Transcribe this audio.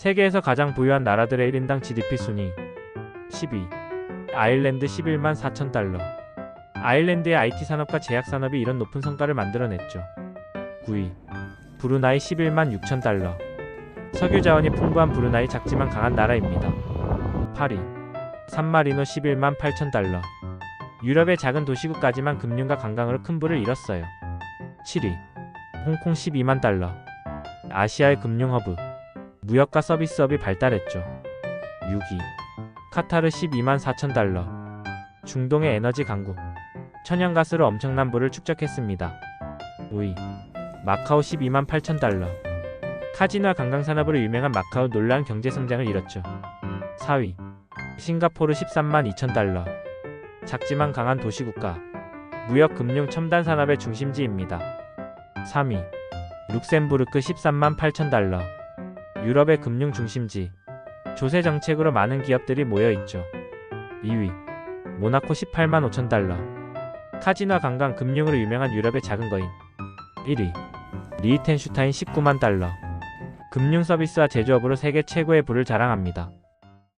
세계에서 가장 부유한 나라들의 1인당 GDP 순위 12. 아일랜드 11만 4천 달러 아일랜드의 IT 산업과 제약 산업이 이런 높은 성과를 만들어냈죠. 9위. 브루나이 11만 6천 달러 석유 자원이 풍부한 브루나이 작지만 강한 나라입니다. 8위. 산마리노 11만 8천 달러 유럽의 작은 도시국가지만 금융과 관광으로 큰 부를 잃었어요. 7위. 홍콩 12만 달러 아시아의 금융허브 무역과 서비스업이 발달했죠. 6위. 카타르 12만 4천 달러 중동의 에너지 강국 천연가스로 엄청난 부를 축적했습니다. 5위. 마카오 12만 8천 달러 카지노와 관광산업으로 유명한 마카오 놀라운 경제 성장을 이뤘죠. 4위. 싱가포르 13만 2천 달러 작지만 강한 도시국가 무역 금융 첨단 산업의 중심지입니다. 3위. 룩셈부르크 13만 8천 달러 유럽의 금융 중심지 조세 정책으로 많은 기업들이 모여 있죠. 2위. 모나코 18만 5천 달러 카지노 관광 금융으로 유명한 유럽의 작은 거인 1위. 리히텐슈타인 19만 달러 금융 서비스와 제조업으로 세계 최고의 부를 자랑합니다.